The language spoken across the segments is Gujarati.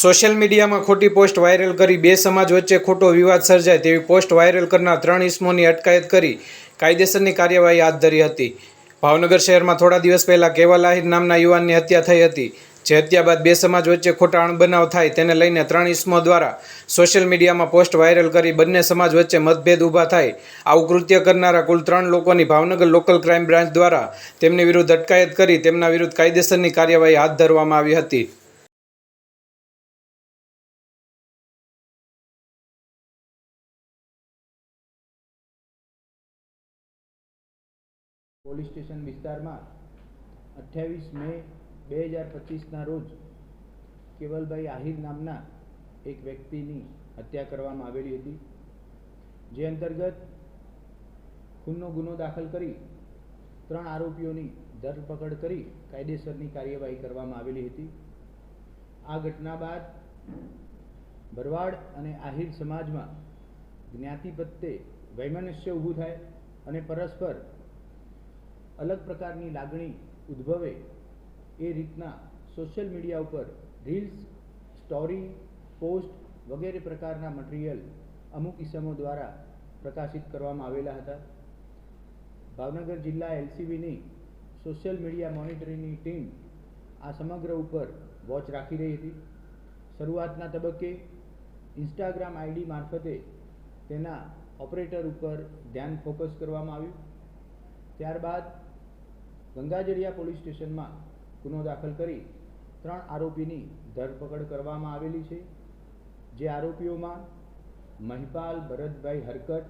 સોશિયલ મીડિયામાં ખોટી પોસ્ટ વાયરલ કરી બે સમાજ વચ્ચે ખોટો વિવાદ સર્જાય તેવી પોસ્ટ વાયરલ કરનાર ત્રણ ઇસમોની અટકાયત કરી કાયદેસરની કાર્યવાહી હાથ ધરી હતી. ભાવનગર શહેરમાં થોડા દિવસ પહેલા કેવલ આહિર નામના યુવાનની હત્યા થઈ હતી. જે હત્યા બાદ બે સમાજ વચ્ચે ખોટા અણબનાવ થાય તેને લઈને ત્રણ ઇસમો દ્વારા સોશિયલ મીડિયામાં પોસ્ટ વાયરલ કરી બંને સમાજ વચ્ચે મતભેદ ઊભા થાય. આવું કૃત્ય કરનારા કુલ ત્રણ લોકોની ભાવનગર લોકલ ક્રાઇમ બ્રાન્ચ દ્વારા તેમની વિરુદ્ધ અટકાયત કરી તેમના વિરુદ્ધ કાયદેસરની કાર્યવાહી હાથ ધરવામાં આવી હતી. પોલીસ સ્ટેશન વિસ્તારમાં અઠ્યાવીસ મે બે હજાર પચીસના રોજ કેવલભાઈ આહિર નામના એક વ્યક્તિની હત્યા કરવામાં આવેલી હતી, જે અંતર્ગત ખૂનનો ગુનો દાખલ કરી ત્રણ આરોપીઓની ધરપકડ કરી કાયદેસરની કાર્યવાહી કરવામાં આવેલી હતી. આ ઘટના બાદ ભરવાડ અને આહિર સમાજમાં જ્ઞાતિ પ્રત્યે વૈમનસ્ય ઊભું થાય અને પરસ્પર અલગ પ્રકારની લાગણી ઉદ્ભવે એ રીતના સોશિયલ મીડિયા ઉપર રીલ્સ સ્ટોરી પોસ્ટ વગેરે પ્રકારના મટીરિયલ અમુક ઇસમો દ્વારા પ્રકાશિત કરવામાં આવેલા હતા. ભાવનગર જિલ્લા એલસીબીની સોશિયલ મીડિયા મોનિટરિંગની ટીમ આ સમગ્ર ઉપર વોચ રાખી રહી હતી. શરૂઆતના તબક્કે ઇન્સ્ટાગ્રામ આઈડી મારફતે તેના ઓપરેટર ઉપર ધ્યાન ફોકસ કરવામાં આવ્યું. ત્યારબાદ ગંગાજળિયા પોલીસ સ્ટેશનમાં ગુનો દાખલ કરી ત્રણ આરોપીની ધરપકડ કરવામાં આવેલી છે. જે આરોપીઓમાં મહિપાલ ભરતભાઈ હરકટ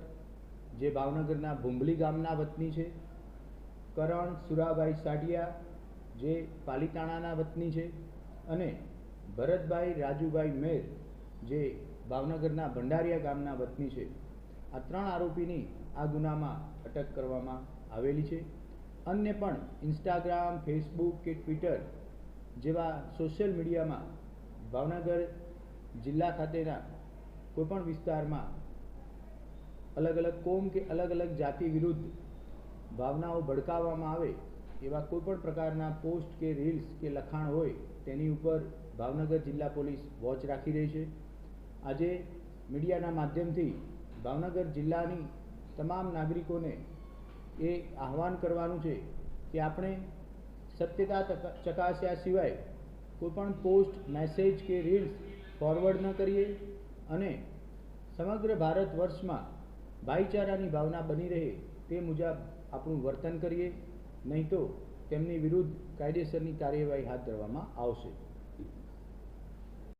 જે ભાવનગરના ભૂંબલી ગામના વતની છે. કરણ સુરાભાઈ સાડિયા જે પાલીતાણાના વતની છે. અને ભરતભાઈ રાજુભાઈ મેર, જે ભાવનગરના ભંડારિયા ગામના વતની છે. આ ત્રણ આરોપીની આ ગુનામાં અટક કરવામાં આવેલી છે. અન્ય પણ ઇન્સ્ટાગ્રામ ફેસબુક કે ટ્વિટર જેવા સોશિયલ મીડિયામાં ભાવનગર જિલ્લા ખાતેના કોઈપણ વિસ્તારમાં અલગ અલગ કોમ કે અલગ અલગ જાતિ વિરુદ્ધ ભાવનાઓ ભડકાવવામાં આવે એવા કોઈપણ પ્રકારના પોસ્ટ કે રીલ્સ કે લખાણ હોય તેની ઉપર ભાવનગર જિલ્લા પોલીસ વોચ રાખી રહી છે. આજે મીડિયાના માધ્યમથી ભાવનગર જિલ્લાની તમામ નાગરિકોને એ આહવાન કરવાનું છે કે આપણે સત્યતા ચકાસ્યા સિવાય કોઈપણ પોસ્ટ, મેસેજ કે રીલ્સ ફોરવર્ડ ન કરીએ અને સમગ્ર ભારત વર્ષમાં ભાઈચારાની ભાવના બની રહે તે મુજબ આપણું વર્તન કરીએ, નહીં તો તેમની વિરુદ્ધ કાયદેસરની કાર્યવાહી હાથ ધરવામાં આવશે.